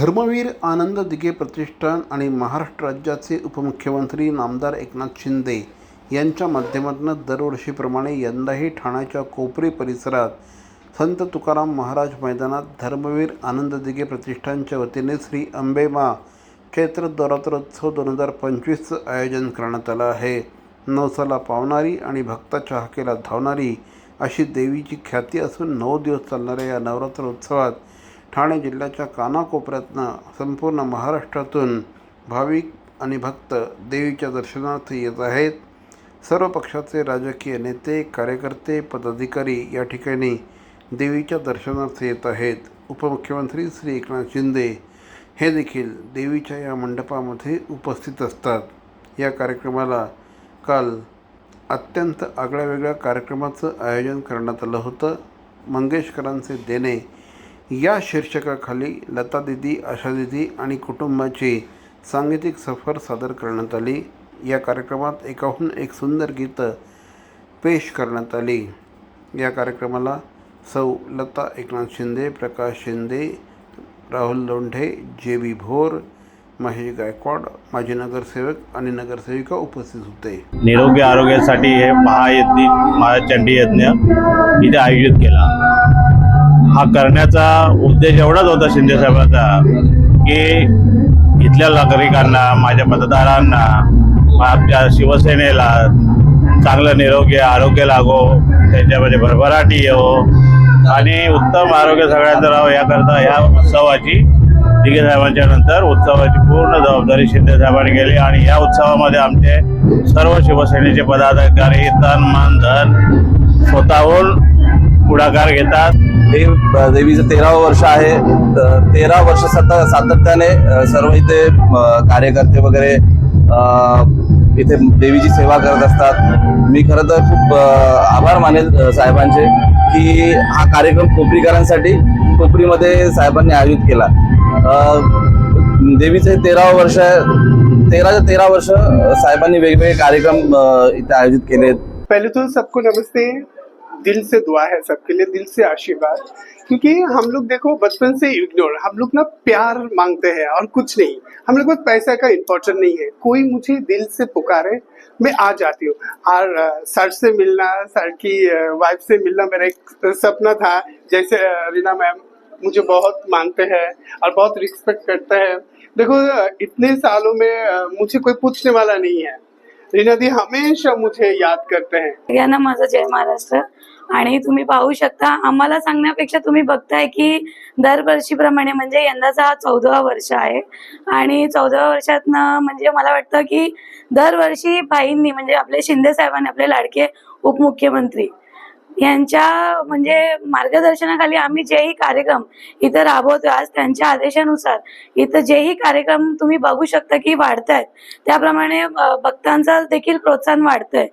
धर्मवीर आनंद दिघे प्रतिष्ठान आणि महाराष्ट्र राज्याचे उपमुख्यमंत्री नामदार एकनाथ शिंदे यांच्या माध्यमातून दरवर्षीप्रमाणे यंदाही ठाण्याच्या कोपरी परिसरात संत तुकाराम महाराज मैदानात धर्मवीर आनंद दिघे प्रतिष्ठानच्या वतीने श्री अंबेमा चैत्र दौरात्रोत्सव दोन हजार पंचवीसचं आयोजन करण्यात आलं आहे. नवसाला पावणारी आणि भक्ताच्या हाकेला धावणारी अशी देवीची ख्याती असून नऊ दिवस चालणाऱ्या या नवरात्र उत्सवात ठाणे जिल्ह्याच्या कानाकोपऱ्यातनं संपूर्ण महाराष्ट्रातून भाविक आणि भक्त देवीच्या दर्शनार्थ येत आहेत. सर्व पक्षाचे राजकीय नेते कार्यकर्ते पदाधिकारी या ठिकाणी देवीच्या दर्शनार्थ येत आहेत. उपमुख्यमंत्री श्री एकनाथ शिंदे हे देखील देवीच्या या मंडपामध्ये उपस्थित असतात. या कार्यक्रमाला काल अत्यंत आगळ्यावेगळ्या कार्यक्रमाचं आयोजन करण्यात आलं होतं. मंगेशकरांचे देणे या शीर्षकाखाली लता दिदी आशा दिदी आणि कुटुंबाची सांगीतिक सफर सादर करण्यात आली. या कार्यक्रमात एकाहून एक सुंदर गीतं पेश करण्यात आली. या कार्यक्रमाला सौ लता एकनाथ शिंदे प्रकाश शिंदे राहुल लोंढे जे बी भोर महेश गायकवाड माजी नगरसेवक आणि नगरसेविका उपस्थित होते. निरोगी आरोग्यासाठी हे महायज्ञ महाचंडी यज्ञ इथे आयोजित केला. हा करण्याचा उद्देश एवढाच होता शिंदे साहेबांचा की इथल्या नागरिकांना माझ्या मतदारांना आमच्या शिवसेनेला चांगलं निरोगी आरोग्य लागो त्याच्यामध्ये भरभराटी येवो आणि उत्तम आरोग्य सगळ्यांचं राहावं याकरता ह्या उत्सवाची दिघे साहेबांच्या नंतर उत्सवाची पूर्ण जबाबदारी शिंदे साहेबांनी केली आणि या उत्सवामध्ये आमचे सर्व शिवसेनेचे पदाधिकारी तन मान धन स्वतःहून पुढाकार घेतात. हे देवीचं तेरावं वर्ष आहे तेरा वर्ष सत सातत्याने सर्व इथे कार्यकर्ते वगैरे इथे देवीची सेवा करत असतात. मी खरं तर खूप आभार मानेल साहेबांचे की हा कार्यक्रम कोपरीकरांसाठी कोपरीमध्ये साहेबांनी आयोजित केला. देवीचे तेरावं वर्ष आहे तेराच्या तेरा वर्ष साहेबांनी वेगवेगळे कार्यक्रम इथे आयोजित केले पहले तो सबको नमस्ते दिल से दुआ है सबके लिए, दिल से आशीर्वाद। क्योंकि हम लोग देखो, बचपन से इग्नोर हम लोग ना प्यार मांगते हैं और कुछ नहीं। हम लोग को पैसा का इम्पोर्टेंट नहीं है। कोई मुझे दिल से पुकारे, मैं आ जाती हूँ। और सर से मिलना, सर की वाइफ से मिलना मेरा एक सपना था। जैसे रीना मैम मुझे बहुत मानते हैं और बहुत रिस्पेक्ट करते हैं। देखो इतने सालों में मुझे कोई पूछने वाला नहीं है। रीना हमेशा मुझे याद करते हैं। सगळ्यांना माझं जय महाराष्ट्र. आणि तुम्ही पाहू शकता आम्हाला सांगण्यापेक्षा तुम्ही बघताय की दरवर्षीप्रमाणे म्हणजे यंदाचा हा चौदावा वर्ष आहे. आणि चौदाव्या वर्षातनं म्हणजे मला वाटतं की दरवर्षी बाईंनी म्हणजे आपले शिंदे साहेबांनी आपले लाडके उपमुख्यमंत्री यांच्या म्हणजे मार्गदर्शनाखाली आम्ही जेही कार्यक्रम इथं राबवतोय आज त्यांच्या आदेशानुसार इथं जेही कार्यक्रम तुम्ही बघू शकता की वाढतायत. त्याप्रमाणे भक्तांचा देखील प्रोत्साहन वाढतंय.